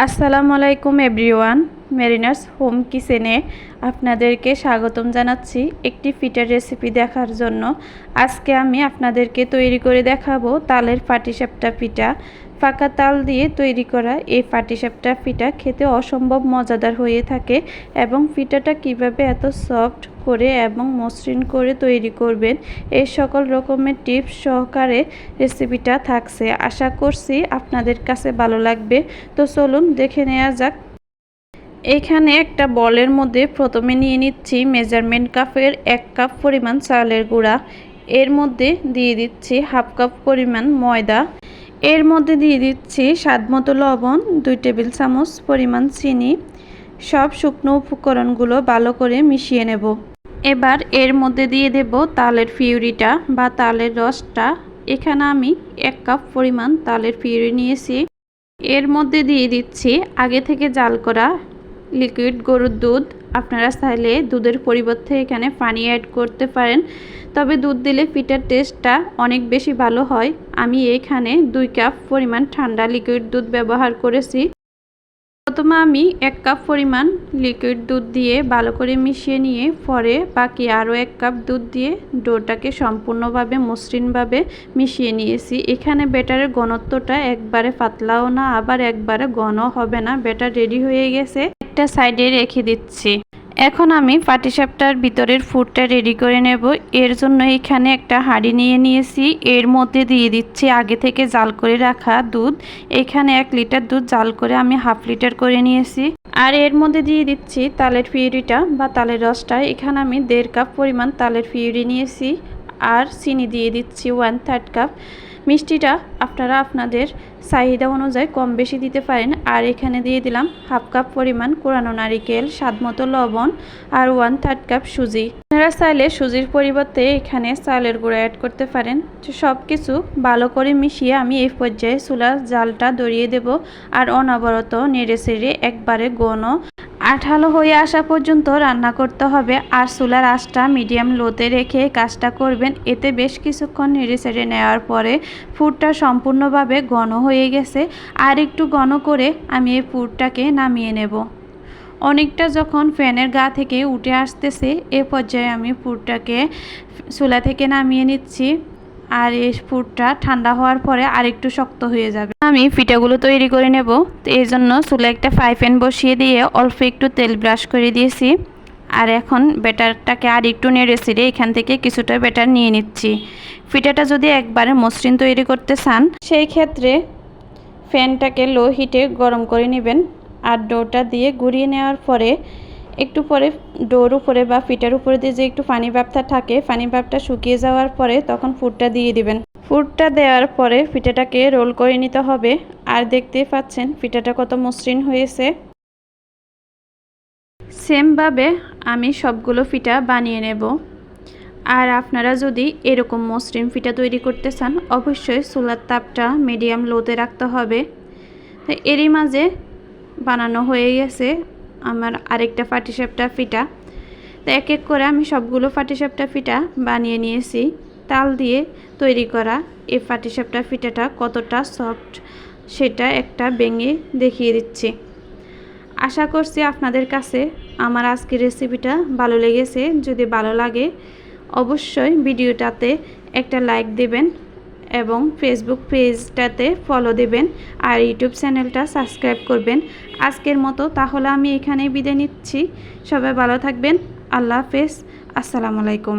আসসালামু আলাইকুম everyone, Mariners home কিচেনে আপনাদেরকে স্বাগতম জানাচ্ছি একটি ফিটার রেসিপি দেখার জন্য। আজকে আমি আপনাদেরকে তৈরি করে দেখাবো তালের পাটিসাপটা পিঠা ফাঁকা তাল দিয়ে তৈরি করা এই পাটিসাপটা পিঠা খেতে অসম্ভব মজাদার হয়ে থাকে এবং পিঠাটা কীভাবে এত সফট করে এবং মসৃণ করে তৈরি করবেন এই সকল রকমের টিপস সহকারে রেসিপিটা থাকছে। আশা করছি আপনাদের কাছে ভালো লাগবে। তো চলুন দেখে নেওয়া যাক। এখানে একটা বলের মধ্যে প্রথমে নিয়ে নিচ্ছি মেজারমেন্ট কাপের এক কাপ পরিমাণ চালের গুঁড়া। এর মধ্যে দিয়ে দিচ্ছি হাফ কাপ পরিমাণ ময়দা। এর মধ্যে দিয়ে দিচ্ছি স্বাদ মতো লবণ, দুই টেবিল চামচ পরিমাণ চিনি। সব শুকনো উপকরণগুলো ভালো করে মিশিয়ে নেব। এবার এর মধ্যে দিয়ে দেব তালের ফিউরিটা বা তালের রসটা। এখানে আমি এক কাপ পরিমাণ তালের ফিউরি নিয়েছি। এর মধ্যে দিয়ে দিচ্ছি আগে থেকে জাল করা লিকুইড গরুর দুধ। আপনারা চাইলে দুধের পরিবর্তে এখানে পানি অ্যাড করতে পারেন। তবে দুধ দিলে পিঠার টেস্টটা অনেক বেশি ভালো হয়। আমি এখানে দুই কাপ পরিমাণ ঠান্ডা লিকুইড দুধ ব্যবহার করেছি। প্রথমে আমি এক কাপ পরিমাণ লিকুইড দুধ দিয়ে ভালো করে মিশিয়ে নিয়ে পরে বাকি আরও এক কাপ দুধ দিয়ে ডোটাকে সম্পূর্ণভাবে মসৃণভাবে মিশিয়ে নিয়েছি। এখানে ব্যাটারের ঘনত্বটা একবারে পাতলাও না, আবার একবারে ঘন হবে না। ব্যাটার রেডি হয়ে গেছে। একটা সাইডে রেখে দিচ্ছি। এখন আমি পাটিসাপটার ভিতরের ফুডটা রেডি করে নেব। এর জন্য এখানে একটা হাঁড়ি নিয়ে নিয়েছি। এর মধ্যে দিয়ে দিচ্ছি আগে থেকে জাল করে রাখা দুধ। এখানে এক লিটার দুধ জাল করে আমি হাফ লিটার করে নিয়েছি। আর এর মধ্যে দিয়ে দিচ্ছি তালের পিউরিটা বা তালের রসটা। এখানে আমি দেড় কাপ পরিমাণ তালের পিউরি নিয়েছি। আর চিনি দিয়ে দিচ্ছি ওয়ান থার্ড কাপ মিষ্টিটা আপনারা আপনাদের চাহিদা অনুযায়ী কম বেশি দিতে পারেন। আর এখানে দিয়ে দিলাম হাফ কাপ পরিমাণ কোরানো নারিকেল, স্বাদ মতো লবণ আর ওয়ান থার্ড কাপ সুজি। আপনারা চাইলে সুজির পরিবর্তে এখানে চালের গুঁড়া অ্যাড করতে পারেন। সব কিছু ভালো করে মিশিয়ে আমি এই পর্যায়ে চুলার জালটা দড়িয়ে দেব। আর অনবরত নেড়ে সেড়ে একবারে গণ আঠালো হয়ে আসা পর্যন্ত রান্না করতে হবে আর চুলার আঁচটা মিডিয়াম লোতে রেখে কাজটা করবেন। এতে বেশ কিছুক্ষণ নেড়ে সেড়ে নেওয়ার পরে ফুডটা সম্পূর্ণভাবে ঘন হয়ে গেছে। আর একটু ঘন করে আমি এই ফুডটাকে নামিয়ে নেব। অনেকটা যখন ফ্যানের গা থেকে উঠে আসতেছে, এ পর্যায়ে আমি ফুডটাকে চুলা থেকে নামিয়ে নিচ্ছি। আর এই ফুডটা ঠান্ডা হওয়ার পরে আর একটু শক্ত হয়ে যাবে। আমি পিঠাগুলো তৈরি করে নেব। তো এই জন্য চুলে একটা ফ্রাই প্যান বসিয়ে দিয়ে অল্প একটু তেল ব্রাশ করে দিয়েছি। আর এখন ব্যাটারটাকে আর একটু নেড়ে ছিঁড়ে এখান থেকে কিছুটা ব্যাটার নিয়ে নিচ্ছি। পিঠাটা যদি একবারে মসৃণ তৈরি করতে চান, সেই ক্ষেত্রে ফ্যানটাকে লো হিটে গরম করে নেবেন। আর ডোটা দিয়ে গুঁড়িয়ে নেওয়ার পরে একটু পরে ডোর উপরে বা ফিটার উপরে দিয়ে যে একটু পানি ভাবটা থাকে পানি ভাবটা শুকিয়ে যাওয়ার পরে তখন ফুডটা দিয়ে দিবেন। ফুডটা দেওয়ার পরে পিঠাটাকে রোল করে নিতে হবে। আর দেখতেই পাচ্ছেন পিঠাটা কত মসৃণ হয়েছে। সেমভাবে আমি সবগুলো পিঠা বানিয়ে নেব। আর আপনারা যদি এরকম মসৃণ পিঠা তৈরি করতে চান, অবশ্যই চুলার তাপটা মিডিয়াম লোতে রাখতে হবে। এরই মাঝে বানানো হয়ে গেছে। আমার আরেকটা পাটিসাপটা ফিটা। তো এক এক করে আমি সবগুলো পাটিসাপটা ফিটা বানিয়ে নিয়েছি। তাল দিয়ে তৈরি করা এই পাটিসাপটা পিঠাটা কতটা সফট সেটা একটা বেঙে দেখিয়ে দিচ্ছি। আশা করছি আপনাদের কাছে আমার আজকের রেসিপিটা ভালো লেগেছে। যদি ভালো লাগে, অবশ্যই ভিডিওটাতে একটা লাইক দেবেন। এবং ফেসবুক পেজটাতে ফলো দেবেন আর ইউটিউব চ্যানেলটা সাবস্ক্রাইব করবেন। আজকের মতো, তাহলে আমি এখানেই বিদায় নিচ্ছি। সবাই ভালো থাকবেন। আল্লাহ হাফেজ। আসসালামু আলাইকুম।